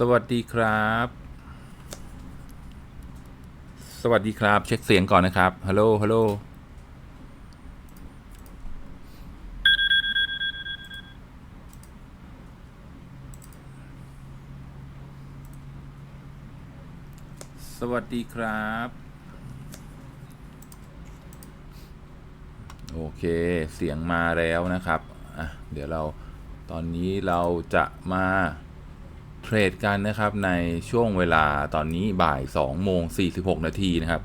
สวัสดีครับ สวัสดีครับ เช็คเสียงก่อนนะครับ ฮัลโหล ฮัลโหล สวัสดีครับ โอเค เสียงมาแล้วนะครับ อะ เดี๋ยวเรา ตอนนี้เราจะมา รดกันนะครับในช่วงเวลาตอนนี้บ่าย2โมง46 นาทีนะครับ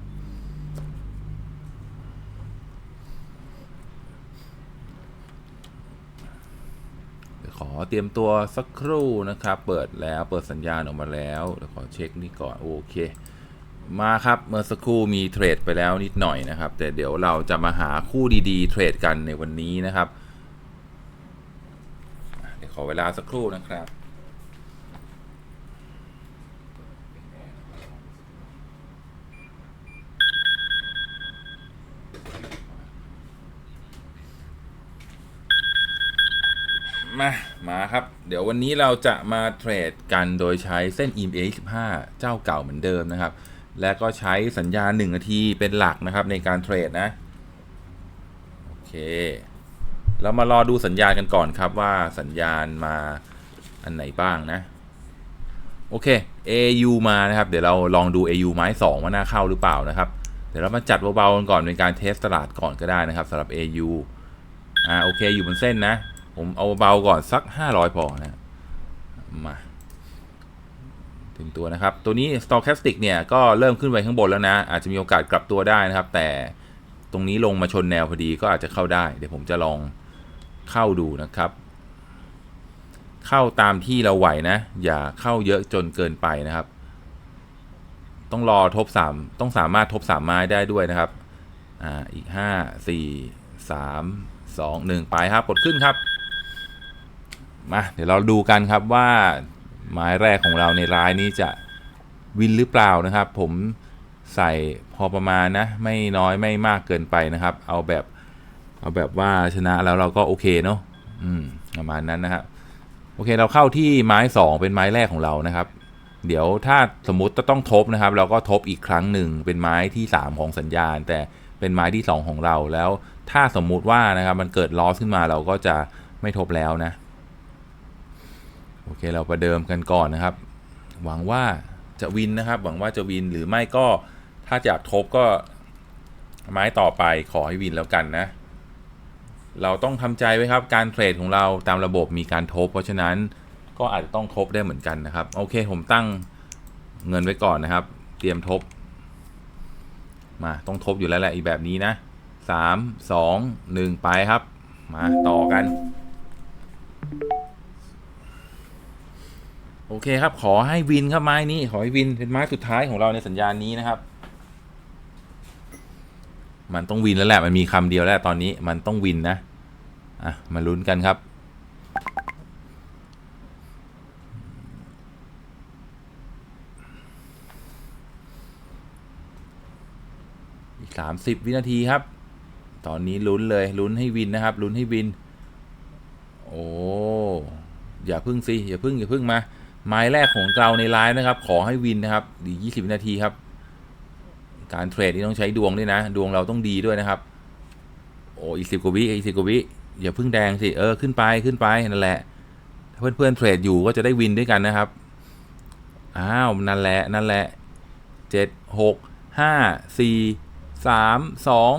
ขอเตรียมตัวสักครู่นะครับ เปิดแล้วเปิดสัญญาณออกมาแล้วเดี๋ยวขอเช็คนี่ก่อน โอเค มาครับเมื่อสักครู่มีเทรดไปแล้วนิดหน่อยนะครับ แต่เดี๋ยวเราจะมาหาคู่ดีๆ เทรดกันในวันนี้นะครับ เดี๋ยวขอเวลาสักครู่นะครับ มามาครับ เดี๋ยววันนี้เราจะมาเทรดกันโดยใช้เส้น EMA 15เจ้าเก่าเหมือนเดิมนะครับ และก็ใช้สัญญาณ1นาทีเป็นหลักนะครับในการเทรดนะ โอเค เรามารอดูสัญญาณกันก่อนครับว่าสัญญาณมาอันไหนบ้างนะ โอเค AU มานะครับ เดี๋ยวเราลองดู AU ไม้ 2 ว่าน่าเข้าหรือเปล่านะครับ เดี๋ยวเรามาจัดเบาๆกันก่อนเป็นการเทสตลาดก่อนก็ได้นะครับสำหรับ AU อ่าโอเคอยู่บนเส้นนะ ผมเอาเบาก่อนสัก 500 พอนะมาถึงตัวนะครับ ตัวนี้ stochastic เนี่ย ก็เริ่มขึ้นไปข้างบนแล้วนะ อาจจะมีโอกาสกลับตัวได้นะครับ แต่ตรงนี้ลงมาชนแนวพอดีก็อาจจะเข้าได้ เดี๋ยวผมจะลองเข้าดูนะครับ เข้าตามที่เราไหวนะ อย่าเข้าเยอะจนเกินไปนะครับ ต้องรอทบสามต้องสามารถทบสามไม้ได้ด้วยนะครับอ่าอีกห้าสี่สามสองหนึ่งไปครับกดขึ้นครับ มาเดี๋ยวเราดูกันครับว่าไม้แรกของเราในร้ายนี้จะวินหรือเปล่านะครับ ผมใส่พอประมาณนะ ไม่น้อยไม่มากเกินไปนะครับ เอาแบบเอาแบบว่าชนะแล้วเราก็โอเคเนาะอืมประมาณนั้นนะครับโอเคเราเข้าที่ไม้สองเป็นไม้แรกของเรานะครับ เดี๋ยวถ้าสมมติจะต้องทบนะครับ เราก็ทบอีกครั้งหนึ่งเป็นไม้ที่ 3 ของสัญญาณ แต่เป็นไม้ที่ 2 ของเราแล้ว ถ้าสมมุติว่านะครับมันเกิดลอสขึ้นมาเราก็จะไม่ทบแล้วนะ โอเคเราประเดิมกันก่อนนะครับ หวังว่าจะวินนะครับ หวังว่าจะวินหรือไม่ก็ถ้าอยากทบก็ไม้ต่อไปขอให้วินแล้วกันนะ เราต้องทำใจไว้ครับ การเทรดของเราตามระบบมีการทบ เพราะฉะนั้นก็อาจจะต้องทบได้เหมือนกันนะครับ โอเคผมตั้งเงินไว้ก่อนนะครับ เตรียมทบ มาต้องทบอยู่แล้วแหละอีแบบนี้นะสามสองหนึ่งไปครับ มาต่อกัน โอเคครับ ขอให้วินครับไม้นี้ ขอให้วินเป็นไม้สุดท้ายของเราในสัญญาณนี้นะครับ มันต้องวินแล้วแหละ มันมีคำเดียวแล้วตอนนี้ มันต้องวินนะ อะ มาลุ้นกันครับ อีกสามสิบวินาทีครับ ตอนนี้ลุ้นเลย ลุ้นให้วินนะครับ ลุ้นให้วิน โอ้ อย่าพึ่งสิ อย่าพึ่งอย่าพึ่งมา ไม้แรกของเราในไลน์นะครับ ขอให้วินนะครับดียี่สิบนาทีครับ การเทรดนี่ต้องใช้ดวงด้วยนะ ดวงเราต้องดีด้วยนะครับ โอ้อีสิบกว่าวิอีสิบกว่าวิอย่าพึ่งแดงสิเออขึ้นไปขึ้นไปนั่นแหละ ถ้าเพื่อนๆเทรดอยู่ก็จะได้วินด้วยกันนะครับอ้าวนั่นแหละนั่นแหละเจ็ดหกห้าสี่สามสอง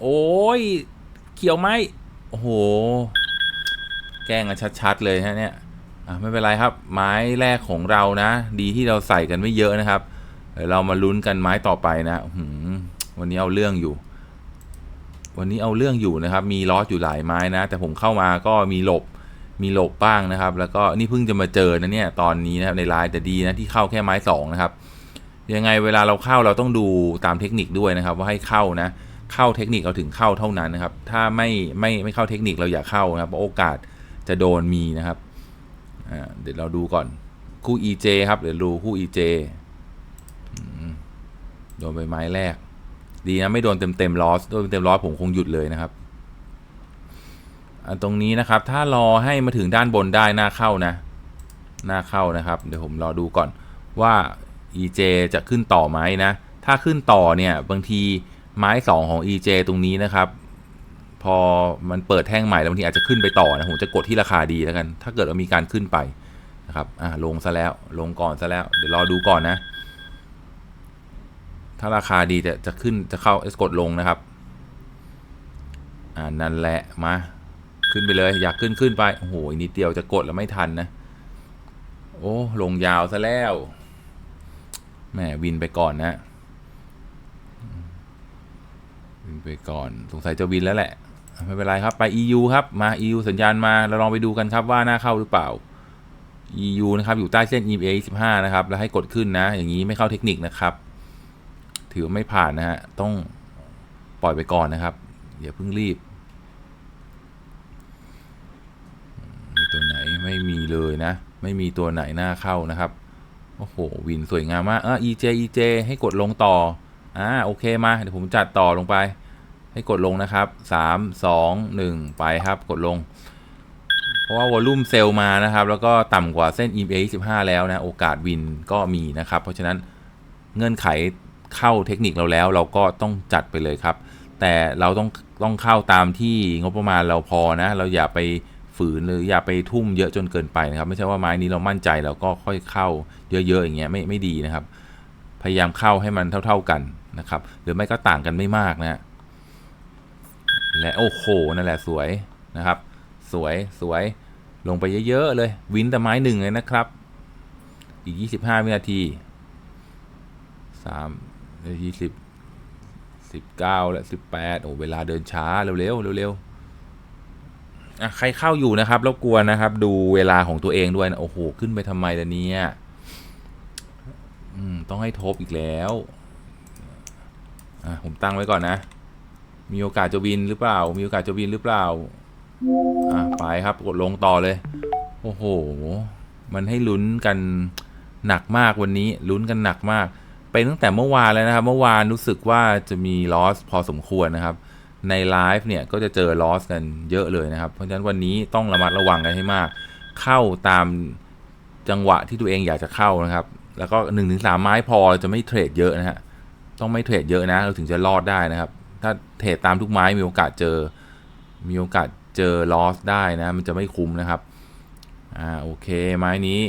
โอ้ยเขียวไหมโอ้โห แกล้งกันชัด ๆ เลยฮะเนี่ย ไม่เป็นไรครับ ไม้แรกของเรานะ ดีที่เราใส่กันไม่เยอะนะครับเดี๋ยวเรามาลุ้นกันไม้ต่อไปนะวันนี้เอาเรื่องอยู่ วันนี้เอาเรื่องอยู่นะครับ มีลอสอยู่หลายไม้นะ แต่ผมเข้ามาก็มีหลบมีหลบบ้างนะครับ แล้วก็นี่เพิ่งจะมาเจอนะเนี่ยตอนนี้นะครับในไลน์แต่ดีนะที่เข้าแค่ไม้สองนะครับยังไงเวลาเราเข้าเราต้องดูตามเทคนิคด้วยนะครับ ว่าให้เข้านะ เข้าเทคนิคเราถึงเข้าเท่านั้นนะครับ ถ้าไม่ไม่ไม่เข้าเทคนิคเราอย่าเข้านะครับเพราะโอกาสจะโดนมีนะครับ เดี๋ยวเราดูก่อน คู่ EJ ครับ เดี๋ยวดูคู่ EJ โดนใบไม้แรก ดีนะ ไม่โดนเต็มเต็มลอสโดนเต็มลอสผมคงหยุดเลยนะครับตรงนี้นะครับ ถ้ารอให้มาถึงด้านบนได้หน่าเข้านะ หน้าเข้านะครับ เดี๋ยวผมรอดูก่อนว่า EJ จะขึ้นต่อไหมนะ ถ้าขึ้นต่อเนี่ยบางทีไม้ 2 ของ EJ ตรงนี้นะครับ พอมันเปิดแท่งใหม่แล้วบางทีอาจจะขึ้นไปต่อนะผมจะกดที่ราคาดีแล้วกัน ถ้าเกิดว่ามีการขึ้นไปนะครับอ่าลงซะแล้วลงก่อนซะแล้วเดี๋ยวรอดูก่อนนะ ถ้าราคาดีจะจะขึ้นจะเข้า กดลงนะครับอ่านั่นแหละมาขึ้นไปเลยอยากขึ้นขึ้นไปโอ้โหอีกนิดเดียวจะกดแล้วไม่ทันนะ โอ้ลงยาวซะแล้วแหมวินไปก่อนนะวินไปก่อนสงสัยจะวินแล้วแหละ ไม่เป็นไรครับ ไป EU ครับ มา EU สัญญาณมา เราลองไปดูกันครับว่าหน้าเข้าหรือเปล่า EU นะครับ อยู่ใต้เส้น EMA 15 นะครับ แล้วให้กดขึ้นนะ อย่างนี้ไม่เข้าเทคนิคนะครับ ถือว่าไม่ผ่านนะฮะ ต้องปล่อยไปก่อนนะครับอย่าเพิ่งรีบ มีตัวไหนไม่มีเลยนะ ไม่มีตัวไหนหน้าเข้านะครับ โอ้โห วินสวยงามมาก เอะ EJ EJ ให้กดลงต่อ อ่า โอเคมา เดี๋ยวผมจัดต่อลงไป ให้กดลงนะครับสามสองหนึ่งไปครับกดลง เพราะว่าวอลลุ่มเซลล์มานะครับ แล้วก็ต่ำกว่าเส้น EMA 15แล้วนะ โอกาสวินก็มีนะครับ เพราะฉะนั้นเงื่อนไขเข้าเทคนิคเราแล้ว เราก็ต้องจัดไปเลยครับ แต่เราต้องต้องเข้าตามที่งบประมาณเราพอนะ เราอย่าไปฝืนหรืออย่าไปทุ่มเยอะจนเกินไปนะครับ ไม่ใช่ว่าไม้นี้เรามั่นใจเราก็ค่อยเข้าเยอะๆอย่างเงี้ยไม่ไม่ดีนะครับ พยายามเข้าให้มันเท่า ๆกันนะครับ หรือไม่ก็ต่างกันไม่มากนะฮะ และโอ้โหนั่นแหละสวยนะครับ สวยสวยลงไปเยอะๆเลย วินแต่ไม้หนึ่งเลยนะครับ อีก 25 วินาที3 20 19 และ 18 โอ้เวลาเดินช้า เร็วๆเร็วๆอะใครเข้าอยู่นะครับรบกวนนะครับ ดูเวลาของตัวเองด้วยนะ โอ้โห ขึ้นไปทำไมล่ะเนี่ยต้องให้ทบอีกแล้ว อะ ผมตั้งไว้ก่อนนะ มีโอกาสจะวินหรือเปล่า มีโอกาสจะวินหรือเปล่า อะไปครับกดลงต่อเลย โอ้โห มันให้ลุ้นกันหนักมากวันนี้ลุ้นกันหนักมากไปตั้งแต่เมื่อวานแล้วนะครับ เมื่อวานรู้สึกว่าจะมีลอสพอสมควรนะครับ ในไลฟ์เนี่ยก็จะเจอลอสกันเยอะเลยนะครับ เพราะฉะนั้นวันนี้ต้องระมัดระวังกันให้มาก เข้าตามจังหวะที่ตัวเองอยากจะเข้านะครับ แล้วก็1นถึงสไม้พอจะไม่เทรดเยอะนะฮะต้องไม่เทรดเยอะนะ เราถึงจะรอดได้นะครับ ถ้าเทรดตามทุกไม้มีโอกาสเจอ มีโอกาสเจอลอสได้นะ มันจะไม่คุ้มนะครับ อ่าโอเคไม้นี้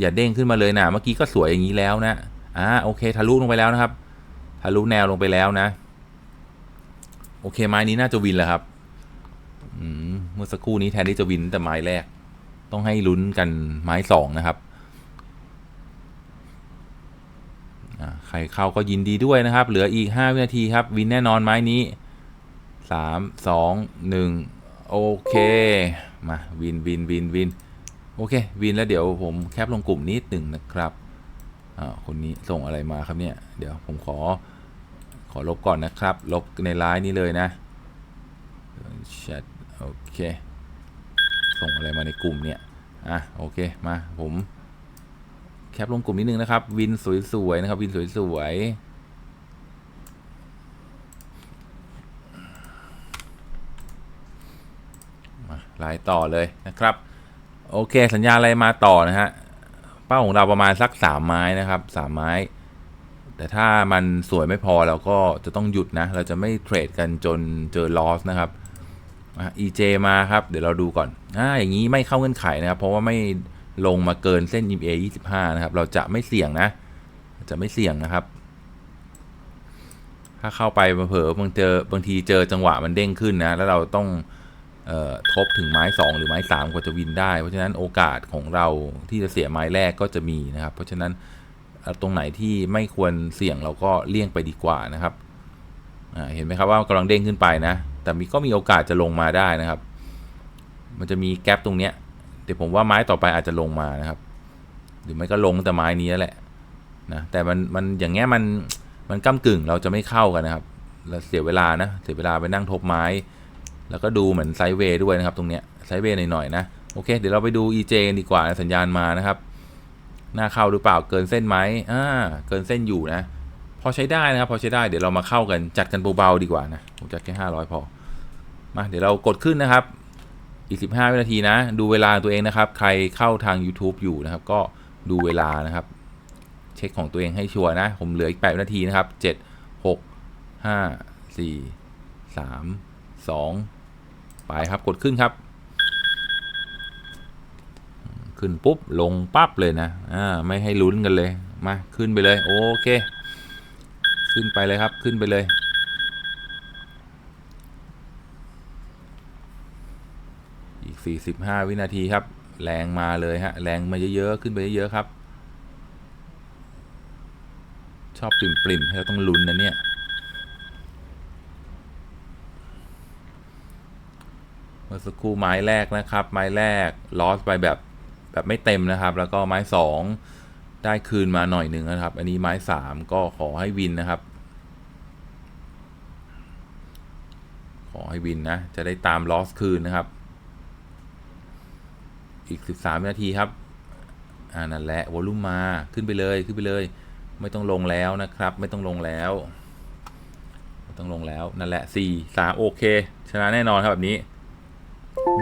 อย่าเด้งขึ้นมาเลยนะ เมื่อกี้ก็สวยอย่างนี้แล้วนะ อ่าโอเคทะลุลงไปแล้วนะครับ ทะลุแนวลงไปแล้วนะ โอเคไม้นี้น่าจะวินแล้วครับอืมเมื่อสักครู่นี้แทนที่จะวินแต่ไม้แรก ต้องให้ลุ้นกันไม้สองนะครับอ่า ใครเข้าก็ยินดีด้วยนะครับ เหลืออีก 5 วินาทีครับ วินแน่นอนไม้นี้ 3 2 1 โอเค มาวินวินวินวินโอเค วินแล้วเดี๋ยวผมแคปลงกลุ่มนิดหนึ่งนะครับอ่าคนนี้ส่งอะไรมาครับเนี่ย เดี๋ยวผมขอขอลบก่อนนะครับ ลบในไลน์นี้เลยนะแชทโอเค ส่งอะไรมาในกลุ่มเนี่ย อะ โอเค มาผม แคปลงกลุ่มนิดนึงนะครับ วินสวยๆนะครับ วินสวยๆมาไลน์ต่อเลยนะครับ โอเคสัญญาอะไรมาต่อนะฮะเป้าของเราประมาณสักสามไม้นะครับสามไม้ แต่ถ้ามันสวยไม่พอเราก็จะต้องหยุดนะ เราจะไม่เทรดกันจนเจอลอสนะครับอะ EJ มาครับ เดี๋ยวเราดูก่อนอ่าอย่างนี้ไม่เข้าเงื่อนไขนะครับ เพราะว่าไม่ ลงมาเกินเส้น EMA 25 นะครับ เราจะไม่เสี่ยงนะ จะไม่เสี่ยงนะครับ ถ้าเข้าไปเผลอบางเจอบางทีเจอจังหวะมันเด้งขึ้นนะ แล้วเราต้องออทบถึงไม้ 2 หรือไม้ 3 กว่าจะวินได้ เพราะฉะนั้นโอกาสของเราที่จะเสียไม้แรกก็จะมีนะครับ เพราะฉะนั้นตรงไหนที่ไม่ควรเสี่ยงเราก็เลี่ยงไปดีกว่านะครับ เห็นไหมครับว่ากำลังเด้งขึ้นไปนะ แต่มีก็มีโอกาสจะลงมาได้นะครับ มันจะมีแกลบตรงเนี้ย เดี๋ยวผมว่าไม้ต่อไปอาจจะลงมานะครับ หรือไม่ก็ลงแต่ไม้นี้แหละนะแต่มันมันอย่างเงี้ยมันมันก้ากึ่งเราจะไม่เข้ากันนะครับเราเสียเวลานะเสียเวลาไปนั่งทบไม้ แล้วก็ดูเหมือนไซด์เวย์ด้วยนะครับ ตรงเนี้ยไซด์เวย์หน่อยๆนะโอเคเดี๋ยวเราไปดู EJ กันดีกว่าสัญญาณมานะครับหน้าเข้าหรือเปล่าเกินเส้นไหมอ่าเกินเส้นอยู่นะ พอใช้ได้นะครับ พอใช้ได้เดี๋ยวเรามาเข้ากันจัดกันเบาๆดีกว่านะผมจัดแค่ห้าร้อยพอมาเดี๋ยวเรากดขึ้นนะครับ อีก 15 วินาทีนะ ดูเวลาตัวเองนะครับ ใครเข้าทาง YouTube อยู่นะครับ ก็ดูเวลานะครับ เช็คของตัวเองให้ชัวร์นะ ผมเหลืออีก 8 วินาทีนะครับ 7 6 5 4 3 2 ไปครับกดขึ้นครับ ขึ้นปุ๊บ ลงปั๊บเลยนะ อ่า ไม่ให้ลุ้นกันเลย มา ขึ้นไปเลย โอเค ขึ้นไปเลยครับ ขึ้นไปเลย อีก 45 วินาทีครับ แรงมาเลยฮะ แรงมาเยอะๆ ขึ้นไปเยอะๆครับ ชอบปริ่มๆให้เราต้องลุ้นนะเนี่ยเมื่อสักครู่ไม้แรกนะครับ ไม้แรกลอสไปแบบแบบไม่เต็มนะครับ แล้วก็ไม้สองได้คืนมาหน่อยหนึ่งนะครับ อันนี้ไม้สามก็ขอให้วินนะครับ ขอให้วินนะ จะได้ตามลอสคืนนะครับ อีก 13วินาทีครับอ่านั่นแหละวอลลุ่มมาขึ้นไปเลยขึ้นไปเลย ไม่ต้องลงแล้วนะครับ ไม่ต้องลงแล้วไม่ต้องลงแล้วนั่นแหละ 4 3 โอเค ชนะแน่นอนครับแบบนี้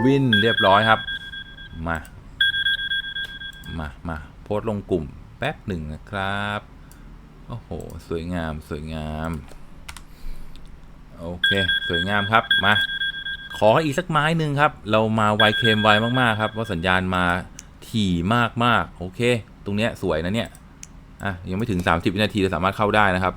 วินเรียบร้อยครับ มา มามาโพสต์ลงกลุ่มแป๊บหนึ่งนะครับโอ้โห สวยงาม สวยงาม โอเค สวยงามครับ มา ขออีกสักไม้หนึ่งครับ เรามาไวเคมไวมากๆครับว่าสัญญาณมาถี่มากๆ โอเค ตรงเนี้ยสวยนะเนี่ยอะยังไม่ถึง 30 วินาทีเราสามารถเข้าได้นะครับ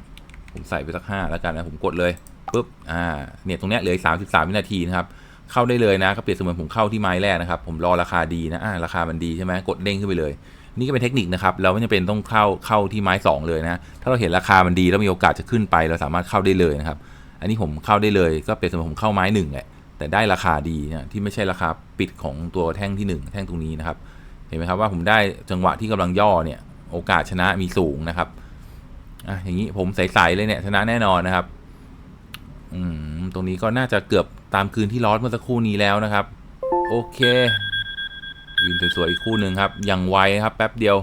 ผมใส่ไปสักห้าแล้วกันนะผมกดเลยปุ๊บอ่าเนี่ยตรงเนี้ยเหลืออีก33วินาทีนะครับเข้าได้เลยนะก็เปรียบเสมือนผมเข้าที่ไม้แรกนะครับ ผมรอราคาดีนะอ่าราคามันดีใช่ไหมกดเด้งขึ้นไปเลย นี่ก็เป็นเทคนิคนะครับเราไม่จำเป็นต้องเข้าเข้าที่ไม้สองเลยนะ ถ้าเราเห็นราคามันดีแล้วมีโอกาสจะขึ้นไป เราสามารถเข้าได้เลยนะครับ อันนี้ผมเข้าได้เลยก็เปรียบเสมือนผมเข้าไม้หนึ่งแหละ แต่ได้ราคาดีนะที่ไม่ใช่ราคาปิดของตัวแท่งที่ 1 แท่งตรงนี้นะครับ เห็นไหมครับว่าผมได้จังหวะที่กำลังย่อเนี่ยโอกาสชนะมีสูงนะครับอะอย่างนี้ผมใสๆเลยเนี่ยชนะแน่นอนนะครับ อืมตรงนี้ก็น่าจะเกือบตามคืนที่ลอสเมื่อสักครู่นี้แล้วนะครับ โอเควินสวยๆอีกคู่หนึ่งครับ อย่างไวครับ แป๊บเดียว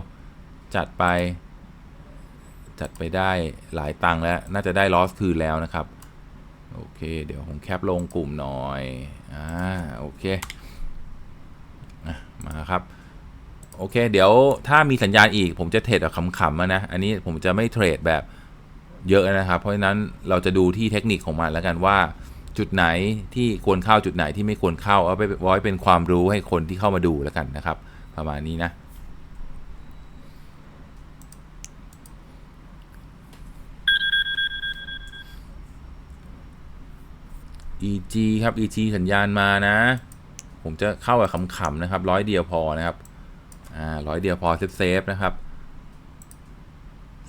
จัดไป จัดไปได้หลายตังค์แล้ว น่าจะได้ลอสคืนแล้วนะครับ โอเค เดี๋ยวผมแคปลงกลุ่มหน่อย อ่า โอเคอะมาครับ โอเค เดี๋ยวถ้ามีสัญญาณอีก ผมจะเทรดแบบขำๆอะนะ อันนี้ผมจะไม่เทรดแบบเยอะนะครับ เพราะฉะนั้นเราจะดูที่เทคนิคของมันแล้วกันว่าจุดไหนที่ควรเข้าจุดไหนที่ไม่ควรเข้าเอาไปไว้เป็นความรู้ให้คนที่เข้ามาดูแล้วกันนะครับ ประมาณนี้นะ EG ครับ EG สัญญาณมานะ ผมจะเข้าแบบขำๆนะครับร้อยเดียวพอนะครับอ่าร้อยเดียวพอเซฟๆนะครับ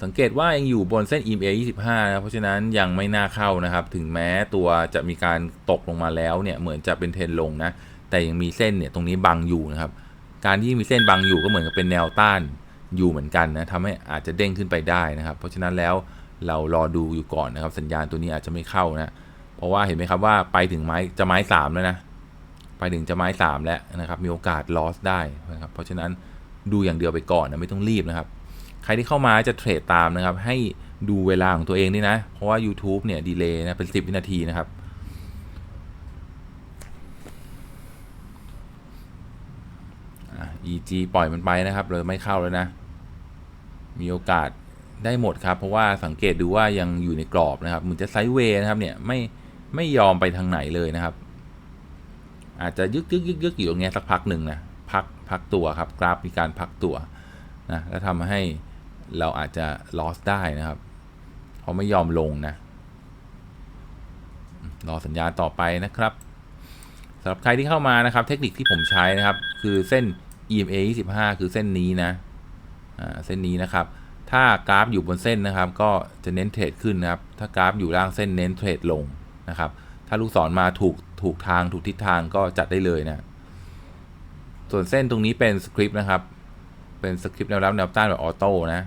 สังเกตว่ายังอยู่บนเส้น EMA 25 นะเพราะฉะนั้นยังไม่น่าเข้านะครับ ถึงแม้ตัวจะมีการตกลงมาแล้วเนี่ยเหมือนจะเป็นเทรนลงนะ แต่ยังมีเส้นเนี่ยตรงนี้บังอยู่นะครับ การที่มีเส้นบังอยู่ก็เหมือนกับเป็นแนวต้านอยู่เหมือนกันนะทำให้อาจจะเด้งขึ้นไปได้นะครับ เพราะฉะนั้นแล้วเรารอดูอยู่ก่อนนะครับ สัญญาณตัวนี้อาจจะไม่เข้านะ เพราะว่าเห็นไหมครับว่าไปถึงไม้จะไม้สามแล้วนะ ไปถึงจะไม้สามแล้วนะครับ มีโอกาสลอสได้นะครับ เพราะฉะนั้นดูอย่างเดียวไปก่อนนะไม่ต้องรีบนะครับ ใครที่เข้ามาจะเทรดตามนะครับ ให้ดูเวลาของตัวเองด้วยนะ เพราะว่า YouTube เนี่ยดีเลย์นะเป็น10วินาทีนะครับอะ EG ปล่อยมันไปนะครับเลยไม่เข้าแล้วนะ มีโอกาสได้หมดครับ เพราะว่าสังเกตดูว่ายังอยู่ในกรอบนะครับเหมือนจะไซด์เวย์นะครับเนี่ยไม่ ไม่ยอมไปทางไหนเลยนะครับ อาจจะยึกยึกยึกยึกอยู่ตรงเนี้ยสักพักหนึ่งนะพักพักตัวครับกราฟมีการพักตัวนะแล้วทำให้เราอาจจะ loss ได้นะครับเพราะไม่ยอมลงนะรอสัญญาณต่อไปนะครับสำหรับใครที่เข้ามานะครับ เทคนิคที่ผมใช้นะครับ คือเส้น EMA 25 คือเส้นนี้นะเส้นนี้นะครับ ถ้ากราฟอยู่บนเส้นนะครับ ก็จะเน้นเทรดขึ้นนะครับ ถ้ากราฟอยู่ล่างเส้นเน้นเทรดลง นะครับ ถ้าลูกศรมาถูกถูกทางถูกทิศทางก็จัดได้เลยนะส่วนเส้นตรงนี้เป็นสคริปต์นะครับ เป็นสคริปต์แนวรับแนวต้านแบบออโต้นะ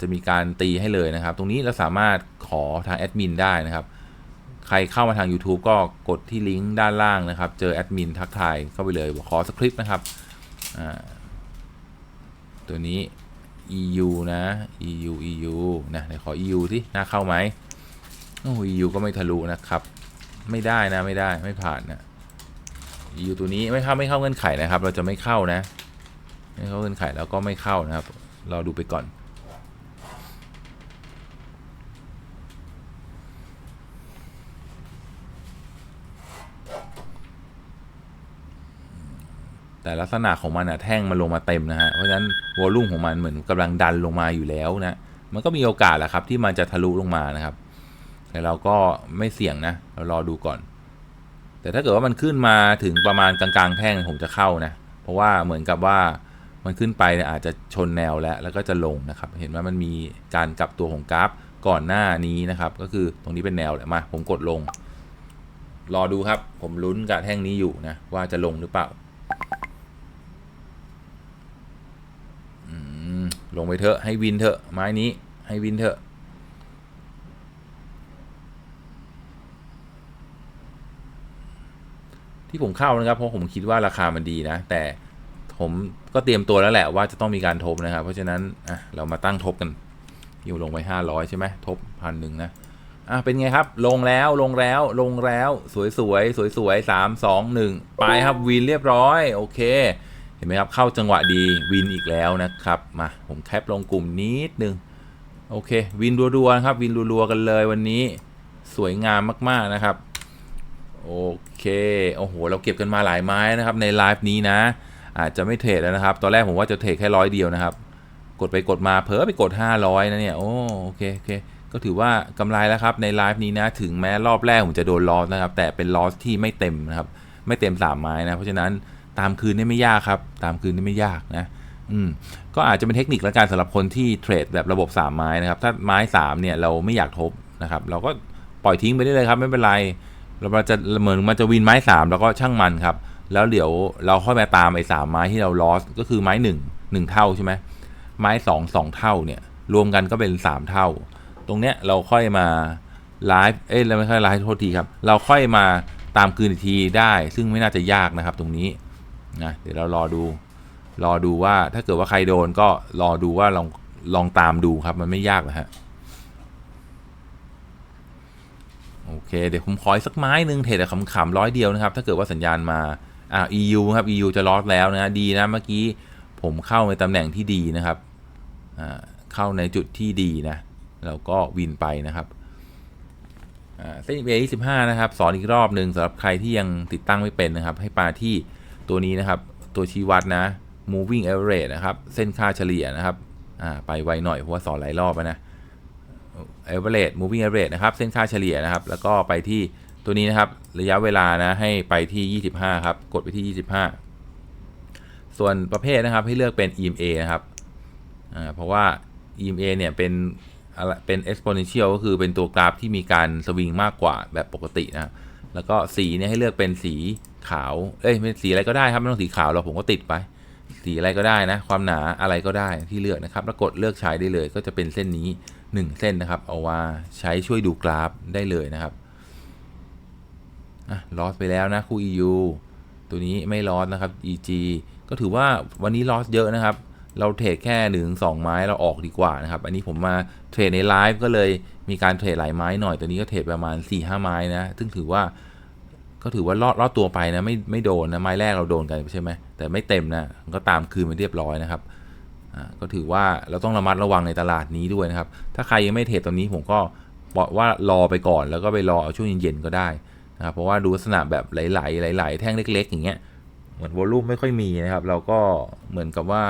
จะมีการตีให้เลยนะครับ ตรงนี้เราสามารถขอทางแอดมินได้นะครับ ใครเข้ามาทาง YouTube ก็กดที่ลิงก์ด้านล่างนะครับ เจอแอดมินทักทายเข้าไปเลยบอกขอสคริปต์นะครับ ตัวนี้ EU นะ EU EU นะเดี๋ยวขอ EU ที่น่าเข้าไหม โอ้ EU ก็ไม่ทะลุนะครับ ไม่ได้นะไม่ได้ไม่ผ่านนะ EU ตัวนี้ไม่เข้าไม่เข้าเงื่อนไขนะครับ เราจะไม่เข้านะไม่เข้าเงื่อนไขแล้วก็ไม่เข้านะครับ เราดูไปก่อนแต่ลักษณะของมันอะแท่งมันลงมาเต็มนะฮะ เพราะฉะนั้นวอลลุ่มของมันเหมือนกำลังดันลงมาอยู่แล้วนะ มันก็มีโอกาสแหละครับที่มันจะทะลุลงมานะครับ แต่เราก็ไม่เสี่ยงนะเรารอดูก่อน แต่ถ้าเกิดว่ามันขึ้นมาถึงประมาณกลางๆแท่งผมจะเข้านะ เพราะว่าเหมือนกับว่ามันขึ้นไปเนี่ยอาจจะชนแนวแล้วแล้วก็จะลงนะครับ เห็นว่ามันมีการกลับตัวของกราฟก่อนหน้านี้นะครับ ก็คือตรงนี้เป็นแนวแหละมา ผมกดลง รอดูครับ ผมลุ้นกับแท่งนี้อยู่นะ ว่าจะลงหรือเปล่าลงไปเถอะให้วินเถอะไม้นี้ให้วินเถอะ ที่ผมเข้านะครับ เพราะผมคิดว่าราคามันดีนะ แต่ผมก็เตรียมตัวแล้วแหละว่าจะต้องมีการทบนะครับ เพราะฉะนั้นอะเรามาตั้งทบกัน อยู่ลงไปห้าร้อยใช่ไหมทบพันหนึ่งนะอะเป็นไงครับ ลงแล้วลงแล้วลงแล้วสวยสวยสวยสวยสามสองหนึ่งไปครับวินเรียบร้อย โอเค เห็นไหมครับ เข้าจังหวะดีวินอีกแล้วนะครับ มาผมแคปลงกลุ่มนิดนึงโอเค วินรัวๆครับ วินรัวๆกันเลยวันนี้ สวยงามมากๆนะครับ โอเค โอ้โห เราเก็บกันมาหลายไม้นะครับในไลฟ์นี้นะ อาจจะไม่เทรดแล้วนะครับ ตอนแรกผมว่าจะเทรดแค่ร้อยเดียวนะครับ กดไปกดมาเผลอไปกด 500 นะเนี่ย โอ้โอเคโอเค ก็ถือว่ากำไรแล้วครับในไลฟ์นี้นะ ถึงแม้รอบแรกผมจะโดนลอสนะครับ แต่เป็นลอสที่ไม่เต็มนะครับ ไม่เต็ม3ไม้นะ เพราะฉะนั้นตามคืนนี่ไม่ยากครับ ตามคืนนี่ไม่ยากนะ อืม ก็อาจจะเป็นเทคนิคและการสำหรับคนที่เทรดแบบระบบ 3 ไม้นะครับ ถ้าไม้ 3 เนี่ยเราไม่อยากทบนะครับ เราก็ปล่อยทิ้งไปได้เลยครับ ไม่เป็นไร เราจะเหมือนมันจะวินไม้สามแล้วก็ช่างมันครับ แล้วเดี๋ยวเราค่อยมาตามไอ้สามไม้ที่เราลอสก็คือไม้หนึ่งหนึ่งเท่าใช่ไหมไม้สองสองเท่าเนี่ย รวมกันก็เป็นสามเท่า ตรงเนี้ยเราค่อยมาไลฟ์เอ้ยเราไม่ค่อยไลฟ์โทษทีครับ เราค่อยมาตามคืนอีกทีได้ ซึ่งไม่น่าจะยากนะครับ ตรงนี้นะเดี๋ยวเรารอดูรอดูว่าถ้าเกิดว่าใครโดนก็รอดูว่าลองลองตามดูครับ มันไม่ยากนะฮะ โอเค เดี๋ยวผมขออีกสักไม้หนึ่งเทรดแบบขำๆร้อยเดียวนะครับ ถ้าเกิดว่าสัญญาณมาอ่า EU ครับ EU จะลอสแล้วนะ ดีนะเมื่อกี้ผมเข้าในตำแหน่งที่ดีนะครับอ่าเข้าในจุดที่ดีนะแล้วก็วินไปนะครับเส้น EMA 25 นะครับ สอนอีกรอบหนึ่งสำหรับใครที่ยังติดตั้งไม่เป็นนะครับ ให้มาที่ตัวนี้นะครับ ตัวชี้วัดนะ moving average นะครับ เส้นค่าเฉลี่ยนะครับ ไปไวหน่อยเพราะว่าสอนหลายรอบนะ แล้วนะ average moving average นะครับ เส้นค่าเฉลี่ยนะครับ แล้วก็ไปที่ตัวนี้นะครับ ระยะเวลานะ ให้ไปที่ 25 ครับ กดไปที่ 25 ส่วนประเภทนะครับให้เลือกเป็น EMA นะครับอ่าเพราะว่า EMA เนี่ยเป็นอะไรเป็น exponential ก็คือเป็นตัวกราฟที่มีการสวิงมากกว่าแบบปกตินะ แล้วก็สีเนี่ยให้เลือกเป็นสีขาว เอ้ยเป็นสีอะไรก็ได้ครับ ไม่ต้องสีขาวเราผมก็ติดไป สีอะไรก็ได้นะ ความหนาอะไรก็ได้ที่เลือกนะครับแล้วกดเลือกใช้ได้เลย ก็จะเป็นเส้นนี้ 1 เส้นนะครับ เอาว่าใช้ช่วยดูกราฟได้เลยนะครับอะลอสไปแล้วนะคู่ EU ตัวนี้ไม่ลอสนะครับ EG ก็ถือว่าวันนี้ลอสเยอะนะครับ เราเทรดแค่หนึ่งสองไม้เราออกดีกว่านะครับ อันนี้ผมมาเทรดในไลฟ์ก็เลยมีการเทรดหลายไม้หน่อยตัวนี้ก็เทรดประมาณ4ี่ห้าไม้นะ ซึ่งถือว่า ก็ถือว่ารอดรอดตัวไปนะไม่ไม่โดนนะไม้แรกเราโดนกันใช่ไหมแต่ไม่เต็มนะก็ตามคืนไปเรียบร้อยนะครับก็ถือว่าเราต้องระมัดระวังในตลาดนี้ด้วยนะครับ ถ้าใครยังไม่เทรดตอนนี้ผมก็บอกว่ารอไปก่อนแล้วก็ไปรอเอาช่วงเย็นๆก็ได้นะครับเพราะว่าดูลักษณะแบบไหลๆไหลๆแท่งเล็ก ๆ อย่างเงี้ยเหมือนวอลลุ่มไม่ค่อยมีนะครับ เราก็เหมือนกับว่า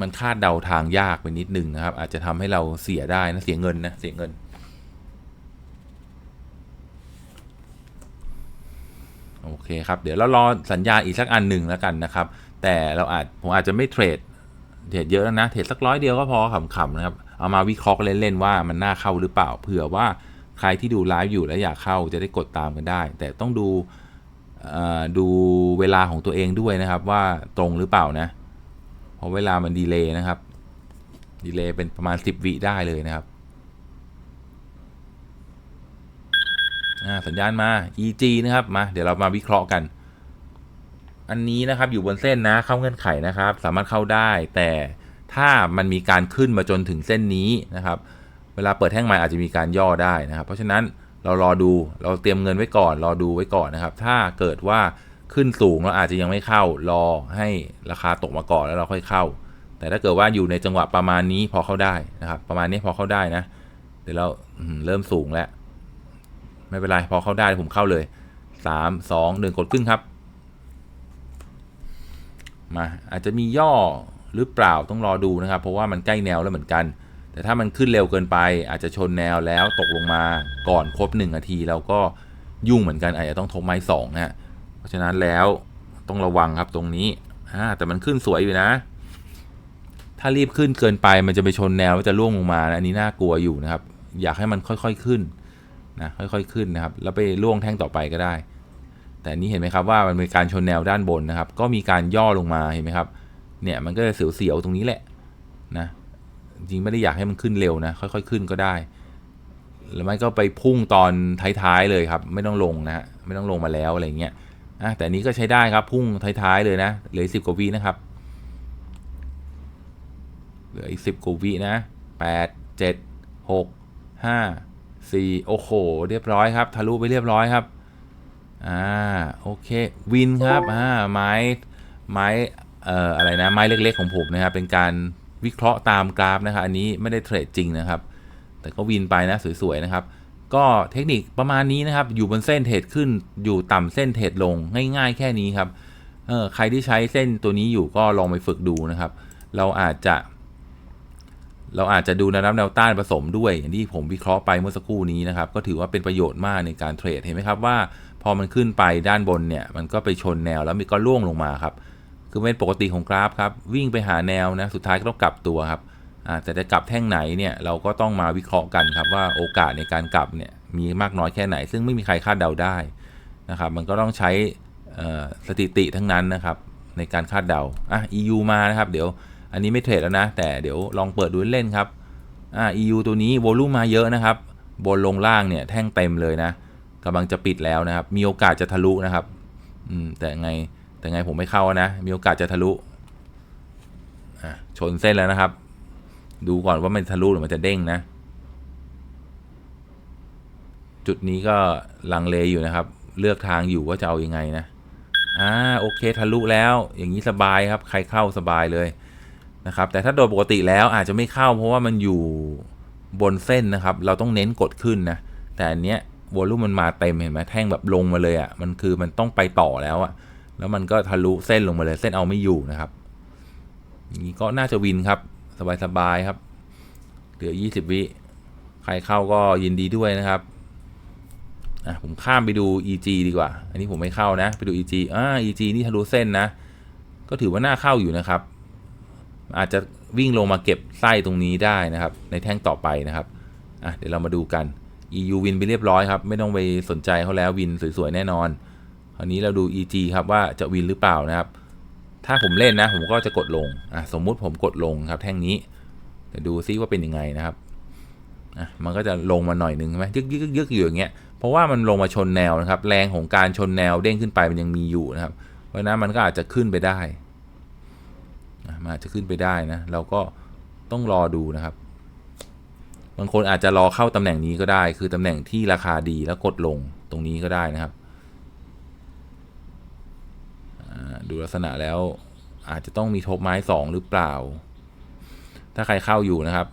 มันคาดเดาทางยากไปนิดนึงนะครับ อาจจะทำให้เราเสียได้นะเสียเงินนะเสียเงิน โอเคครับ เดี๋ยวเรารอสัญญาณอีกสักอันหนึ่งแล้วกันนะครับ แต่เราอาจผมอาจจะไม่เทรดเทรดเยอะนะเทรดสักร้อยเดียวก็พอขำๆนะครับ เอามาวิเคราะห์เล่นๆว่ามันน่าเข้าหรือเปล่า เผื่อว่าใครที่ดูไลฟ์อยู่แล้วอยากเข้าจะได้กดตามกันได้ แต่ต้องดูอ่อดูเวลาของตัวเองด้วยนะครับ ว่าตรงหรือเปล่านะเพราะเวลามันดีเลย์นะครับดีเลย์เป็นประมาณ 10 วิได้เลยนะครับ อ่า สัญญาณมา EG นะครับมาเดี๋ยวเรามาวิเคราะห์กัน อันนี้นะครับอยู่บนเส้นนะเข้าเงื่อนไขนะครับ สามารถเข้าได้ แต่ถ้ามันมีการขึ้นมาจนถึงเส้นนี้นะครับ เวลาเปิดแท่งใหม่อาจจะมีการย่อได้นะครับ เพราะฉะนั้นเรารอดูเราเตรียมเงินไว้ก่อน รอดูไว้ก่อนนะครับ ถ้าเกิดว่าขึ้นสูงแล้วอาจจะยังไม่เข้ารอให้ราคาตกมาก่อนแล้วเราค่อยเข้า แต่ถ้าเกิดว่าอยู่ในจังหวะประมาณนี้พอเข้าได้นะครับ ประมาณนี้พอเข้าได้นะ เดี๋ยวเราเริ่มสูงแล้ว ไม่เป็นไร พอเข้าได้ผมเข้าเลยสามสองหนึ่งกดขึ้นครับ มาอาจจะมีย่อหรือเปล่าต้องรอดูนะครับ เพราะว่ามันใกล้แนวแล้วเหมือนกัน แต่ถ้ามันขึ้นเร็วเกินไป อาจจะชนแนวแล้วตกลงมาก่อนครบหนึ่งนาทีเราก็ยุ่งเหมือนกันอาจจะต้องทบไม้สองนะฮะเพราะฉะนั้นแล้วต้องระวังครับตรงนี้อ่าแต่มันขึ้นสวยอยู่นะ ถ้ารีบขึ้นเกินไปมันจะไปชนแนวแล้วจะล่วงลงมานะอันนี้น่ากลัวอยู่นะครับ อยากให้มันค่อยๆขึ้น นะค่อยๆขึ้นนะครับแล้วไปล่วงแท่งต่อไปก็ได้ แต่นี้เห็นไหมครับว่ามันมีการชนแนวด้านบนนะครับ ก็มีการย่อลงมาเห็นไหมครับเนี่ยมันก็จะเสียวๆตรงนี้แหละนะจริงไม่ได้อยากให้มันขึ้นเร็วนะค่อยๆขึ้นก็ได้ หรือไม่ก็ไปพุ่งตอนท้ายๆเลยครับ ไม่ต้องลงนะฮะไม่ต้องลงมาแล้วอะไรเงี้ยอะแต่นนี้ก็ใช้ได้ครับพุ่งท้ายๆเลยนะเหลือสิบกว่าวินะครับเหลืออีกสิบกว่าวินะแปดเจ็ดหกห้า สี่โอ้โห เรียบร้อยครับ ทะลุไปเรียบร้อยครับ อ่า โอเค วินครับ อ่า ไม้ ไม้ เอ่อ อะไรนะ ไม้เล็กๆของผมนะครับ เป็นการวิเคราะห์ตามกราฟนะครับ อันนี้ไม่ได้เทรดจริงนะครับ แต่ก็วินไปนะ สวยๆนะครับ ก็เทคนิคประมาณนี้นะครับ อยู่บนเส้นเทรดขึ้น อยู่ต่ำเส้นเทรดลง ง่ายๆ แค่นี้ครับ เออ ใครที่ใช้เส้นตัวนี้อยู่ก็ลองไปฝึกดูนะครับ เราอาจจะ เราอาจจะดูแนวรับแนวต้านผสมด้วย อย่างที่ผมวิเคราะห์ไปเมื่อสักครู่นี้นะครับ ก็ถือว่าเป็นประโยชน์มากในการเทรดเห็นไหมครับว่า พอมันขึ้นไปด้านบนเนี่ยมันก็ไปชนแนวแล้วมันก็ล่วงลงมาครับคือเป็นปกติของกราฟครับวิ่งไปหาแนวนะสุดท้ายก็ต้องกลับตัวครับแต่จะกลับแท่งไหนเนี่ยเราก็ต้องมาวิเคราะห์กันครับว่าโอกาสในการกลับเนี่ยมีมากน้อยแค่ไหน ซึ่งไม่มีใครคาดเดาได้นะครับมันก็ต้องใช้สถิติทั้งนั้นนะครับในการคาดเดาอะ EU มานะครับ เดี๋ยว อันนี้ไม่เทรดแล้วนะ แต่เดี๋ยวลองเปิดดูเล่นครับอ่า EU ตัวนี้โวลูมมาเยอะนะครับ บนลงล่างเนี่ยแท่งเต็มเลยนะกำลังจะปิดแล้วนะครับ มีโอกาสจะทะลุนะครับอืมแต่ไงแต่ไงผมไม่เข้านะ มีโอกาสจะทะลุอะชนเส้นแล้วนะครับ ดูก่อนว่ามันทะลุหรือมันจะเด้งนะ จุดนี้ก็ลังเลอยู่นะครับ เลือกทางอยู่ว่าจะเอาอยัางไงนะอ่าโอเคทะลุแล้วอย่างนี้สบายครับ ใครเข้าสบายเลย นะครับแต่ถ้าโดยปกติแล้วอาจจะไม่เข้า เพราะว่ามันอยู่บนเส้นนะครับ เราต้องเน้นกดขึ้นนะแต่อันเนี้ยวอลลุ่มมันมาเต็มเห็นไหมแท่งแบบลงมาเลยอะ่ะมันคือมันต้องไปต่อแล้วอะ่ะแล้วมันก็ทะลุเส้นลงมาเลยเส้นเอาไม่อยู่นะครับนี้ก็น่าจะวินครับ สบายๆครับเหลือ 20 วิใครเข้าก็ยินดีด้วยนะครับอะผมข้ามไปดู EG ดีกว่า อันนี้ผมไม่เข้านะ ไปดู EG อ่า EG นี่ทะลุเส้นนะ ก็ถือว่าน่าเข้าอยู่นะครับ อาจจะวิ่งลงมาเก็บไส้ตรงนี้ได้นะครับ ในแท่งต่อไปนะครับอะเดี๋ยวเรามาดูกัน EU วินไปเรียบร้อยครับ ไม่ต้องไปสนใจเขาแล้ววินสวยๆแน่นอนคราวนี้เราดู EG ครับว่าจะวินหรือเปล่านะครับ ถ้าผมเล่นนะ ผมก็จะกดลงอะสมมุติผมกดลงครับ แท่งนี้เดี๋ยวดูซิว่าเป็นยังไงนะครับอะมันก็จะลงมาหน่อยหนึ่งใช่ไหมยึกยึกยึกอยู่อย่างเงี้ยเพราะว่ามันลงมาชนแนวนะครับ แรงของการชนแนวเด้งขึ้นไปมันยังมีอยู่นะครับ เพราะนั้นมันก็อาจจะขึ้นไปได้ อะมันอาจจะขึ้นไปได้นะ เราก็ต้องรอดูนะครับ บางคนอาจจะรอเข้าตำแหน่งนี้ก็ได้ คือตำแหน่งที่ราคาดีแล้วกดลงตรงนี้ก็ได้นะครับ ดูลักษณะแล้วอาจจะต้องมีทบไม้สองหรือเปล่า ถ้าใครเข้าอยู่นะครับ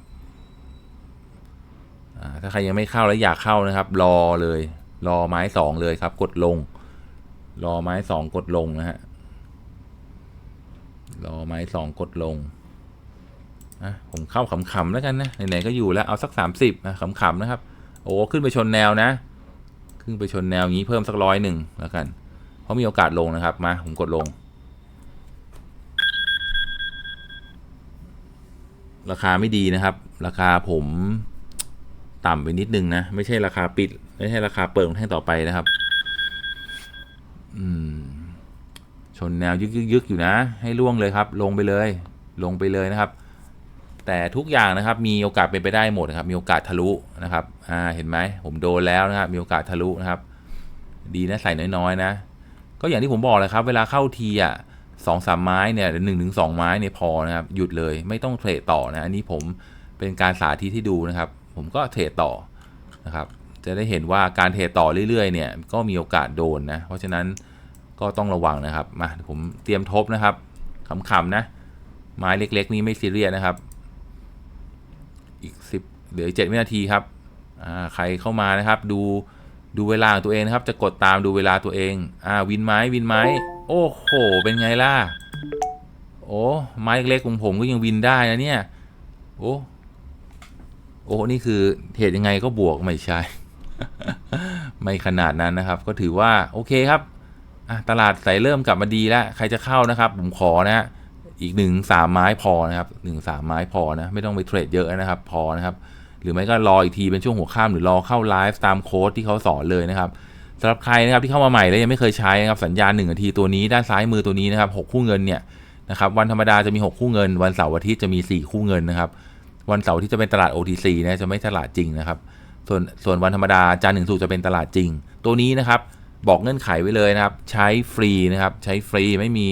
ถ้าใครยังไม่เข้าแล้วอยากเข้านะครับ รอเลย รอไม้สองเลยครับ กดลง รอไม้สองกดลงนะฮะ รอไม้สองกดลงนะผมเข้าขำๆแล้วกันนะไหนๆก็อยู่แล้วเอาสักสามสิบนะขำๆนะครับ โอ้ขึ้นไปชนแนวนะ ขึ้นไปชนแนวนี้เพิ่มสักร้อยหนึ่งแล้วกัน เพราะมีโอกาสลงนะครับมาผมกดลง ราคาไม่ดีนะครับ ราคาผมต่ำไปนิดนึงนะ ไม่ใช่ราคาปิด ไม่ใช่ราคาเปิดของแท่งต่อไปนะครับ อืม ชนแนวยึกยึกยึกอยู่นะ ให้ล่วงเลยครับ ลงไปเลย ลงไปเลยนะครับ แต่ทุกอย่างนะครับมีโอกาสเป็นไปได้หมดนะครับ มีโอกาสทะลุนะครับ อ่าเห็นไหมผมโดนแล้วนะครับ มีโอกาสทะลุนะครับ ดีนะใส่น้อยๆนะ ก็อย่างที่ผมบอกเลยครับ เวลาเข้าทีอะสองสามไม้เนี่ยหรือหนึ่งถึงสองไม้เนี่ยพอนะครับ หยุดเลยไม่ต้องเทรดต่อนะอันนี้ผมเป็นการสาธิตให้ดูนะครับ ผมก็เทรดต่อนะครับ จะได้เห็นว่าการเทรดต่อเรื่อยๆ เนี่ยก็มีโอกาสโดนนะ เพราะฉะนั้น ก็ต้องระวังนะครับ มาผมเตรียมทบนะครับขำๆนะ ไม้เล็กๆ นี้ไม่ซีเรียสนะครับ อีกสิบเหลือเจ็ดวินาทีครับใครเข้ามานะครับ ดูดูเวลาของตัวเองนะครับ จะกดตามดูเวลาตัวเองอ่าวินไม้วินไม้ โอ้โห เป็นไงล่ะ โอ้ไม้เล็กๆของผมก็ยังวินได้นะเนี่ย โอ้โอ้นี่คือเหตุยังไงก็บวกไม่ใช่ ไม่ขนาดนั้นนะครับ ก็ถือว่าโอเคครับ ตลาดใส่เริ่มกลับมาดีแล้ว ใครจะเข้านะครับ ผมขอนะอีกหนึ่งสามไม้พอนะครับหนึ่งสามไม้พอนะ ไม่ต้องไปเทรดเยอะนะครับ พอนะครับ หรือไม่ก็รออีกทีเป็นช่วงหัวค่ำหรือรอเข้าไลฟ์ตามโค้ดที่เขาสอนเลยนะครับสำหรับใครนะครับที่เข้ามาใหม่แล้วยังไม่เคยใช้นะครับสัญญาณหนึ่งนาทีตัวนี้ด้านซ้ายมือตัวนี้นะครับหกคู่เงินเนี่ยนะครับวันธรรมดาจะมี 6 คู่เงิน วันเสาร์อาทิตย์จะมี 4 คู่เงินนะครับวันเสาร์ที่จะเป็นตลาด OTC นะจะไม่ตลาดจริงนะครับ ส่วนส่วนวันธรรมดาจันทร์ถึงศุกร์จะเป็นตลาดจริง ตัวนี้นะครับ บอกเงื่อนไขไว้เลยนะครับ ใช้ฟรีนะครับ ใช้ฟรีไม่มี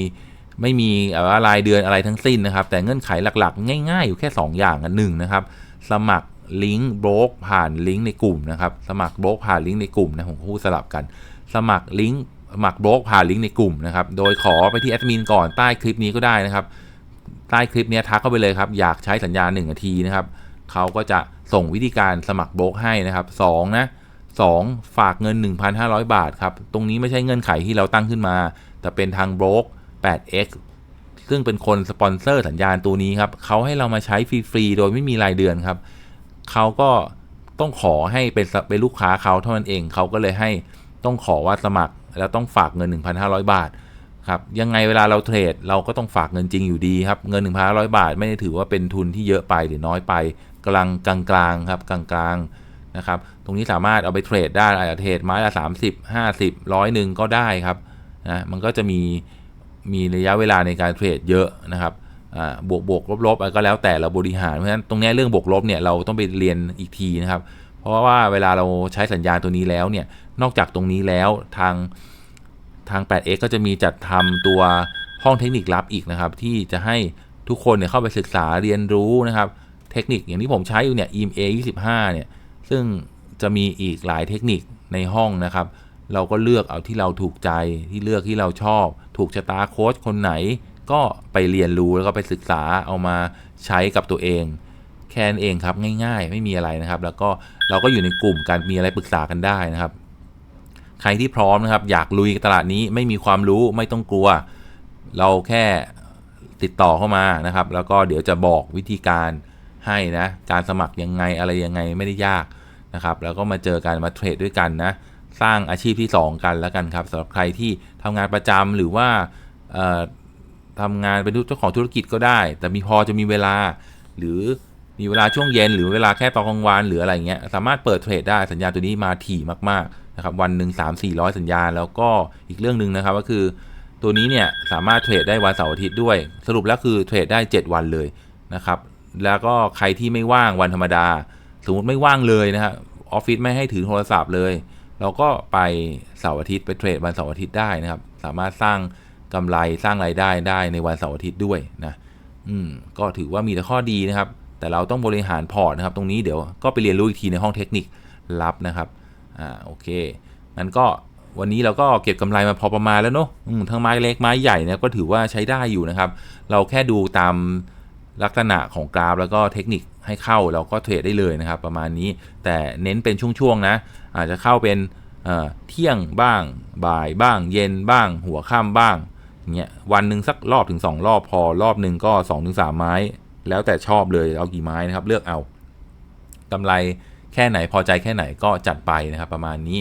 ไม่มีอะไรายเดือนอะไรทั้งสิ้นนะครับ แต่เงื่อนไขหลักๆ ง่ายๆ อยู่แค่ 2 อย่างกันหนึ่งนะครับ สมัครลิงก์โบรกผ่านลิงก์ในกลุ่มนะครับ สมัครโบรกผ่านลิงก์ในกลุ่มนะผมพูดสลับกัน สมัครลิงก์สมัครโบรกผ่านลิงก์ในกลุ่มนะครับ โดยขอไปที่แอดมินก่อนใต้คลิปนี้ก็ได้นะครับ ใต้คลิปนี้ทักเข้าไปเลยครับ อยากใช้สัญญาณ1นาทีนะครับเขาก็จะส่งวิธีการสมัครโบรกให้นะครับ2นะ 2 ฝากเงิน 1,500 บาทครับ ตรงนี้ไม่ใช่เงื่อนไขที่เราตั้งขึ้นมา แต่เป็นทางโบรก 8x ซึ่งเป็นคนสปอนเซอร์สัญญาณตัวนี้ครับเขาให้เรามาใช้ฟรีๆโดยไม่มีรายเดือนครับเขาก็ต้องขอให้เป็นเป็นลูกค้าเขาเท่านั้นเองเขาก็เลยให้ต้องขอว่าสมัครแล้วต้องฝากเงิน 1,500 บาทครับยังไงเวลาเราเทรดเราก็ต้องฝากเงินจริงอยู่ดีครับเงิน 1,500 บาท ไม่ได้ถือว่าเป็นทุนที่เยอะไปหรือน้อยไปกลางกลางกลางครับกลางกลาง นะครับ ตรงนี้สามารถเอาไปเทรดได้อาจจะเทรดไม้ละ 30 50ร้อยหนึ่งก็ได้ครับนะมันก็จะมีมีระยะเวลาในการเทรดเยอะนะครับบวกบวกลบลบก็แล้วแต่เราบริหารเพราะฉะนั้นตรงนี้เรื่องบวกลบเนี่ยเราต้องไปเรียนอีกทีนะครับ เพราะว่าเวลาเราใช้สัญญาณตัวนี้แล้วเนี่ยนอกจากตรงนี้แล้วทางทาง 8x ก็จะมีจัดทำตัวห้องเทคนิคลับอีกนะครับ ที่จะให้ทุกคนเนี่ยเข้าไปศึกษาเรียนรู้นะครับ เทคนิคอย่างที่ผมใช้อยู่เนี่ย EMA 25เนี่ย ซึ่งจะมีอีกหลายเทคนิคในห้องนะครับ เราก็เลือกเอาที่เราถูกใจที่เลือกที่เราชอบ ถูกชะตาโค้ชคนไหน ก็ไปเรียนรู้แล้วก็ไปศึกษาเอามาใช้กับตัวเอง แค่นั้นเองครับง่ายๆ ไม่มีอะไรนะครับ แล้วก็เราก็อยู่ในกลุ่มกันมีอะไรปรึกษากันได้นะครับ ใครที่พร้อมนะครับ อยากลุยตลาดนี้ไม่มีความรู้ไม่ต้องกลัว เราแค่ติดต่อเข้ามานะครับ แล้วก็เดี๋ยวจะบอกวิธีการให้นะ การสมัครยังไงอะไรยังไงไม่ได้ยาก นะครับแล้วก็มาเจอกันมาเทรดด้วยกันนะสร้างอาชีพที่ 2 กันแล้วกันครับสำหรับใครที่ทำงานประจำหรือว่าทำงานเป็นเจ้าของธุรกิจก็ได้ แต่มีพอจะมีเวลา หรือมีเวลาช่วงเย็น หรือเวลาแค่ตอนกลางวันหรืออะไรเงี้ยสามารถเปิดเทรดได้สัญญาตัวนี้มาถี่มากๆนะครับวันหนึ่ง3 4 0 0 สัญญา แล้วก็อีกเรื่องหนึ่งนะครับก็คือตัวนี้เนี่ยสามารถเทรดได้วันเสาร์อาทิตย์ด้วย สรุปแล้วคือเทรดได้ 7 วันเลยนะครับแล้วก็ใครที่ไม่ว่างวันธรรมดา สมมติไม่ว่างเลยนะฮะออฟฟิศไม่ให้ถือโทรศัพท์เลย เราก็ไปเสาร์อาทิตย์ไปเทรดวันเสาร์อาทิตย์ได้นะครับ สามารถสร้างกำไรสร้างรายได้ได้ในวันเสาร์อาทิตย์ด้วยนะอืมก็ถือว่ามีแต่ข้อดีนะครับ แต่เราต้องบริหารพอร์ตนะครับ ตรงนี้เดี๋ยวก็ไปเรียนรู้อีกทีในห้องเทคนิคลับนะครับอ่าโอเคงั้นก็วันนี้เราก็เก็บกำไรมาพอประมาณแล้วเนอะอืมทั้งไม้เล็กไม้ใหญ่เนี่ยก็ถือว่าใช้ได้อยู่นะครับ เราแค่ดูตามลักษณะของกราฟแล้วก็เทคนิค ให้เข้าเราก็เทรดได้เลยนะครับประมาณนี้แต่เน้นเป็นช่วงๆนะ อาจจะเข้าเป็นเเที่ยงบ้างบ่ายบ้าง เย็นบ้าง หัวค่ำบ้างอย่างเงี้ยวันหนึ่งสักรอบถึง 2 รอบพอรอบหนึ่งก็ 2-3ถึงไม้ แล้วแต่ชอบเลยเอากี่ไม้นะครับ เลือกเอากำไรแค่ไหนพอใจแค่ไหนก็จัดไปนะครับ ประมาณนี้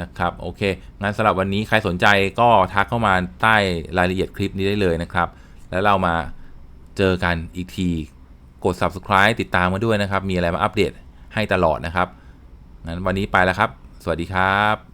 นะครับโอเคงั้นสำหรับวันนี้ใครสนใจก็ทักเข้ามาใต้รายละเอียดคลิปนี้ได้เลยนะครับ แล้วเรามาเจอกันอีกที กด subscribe ติดตามมาด้วยนะครับ มีอะไรมาอัปเดตให้ตลอดนะครับงั้นวันนี้ไปแล้วครับ สวัสดีครับ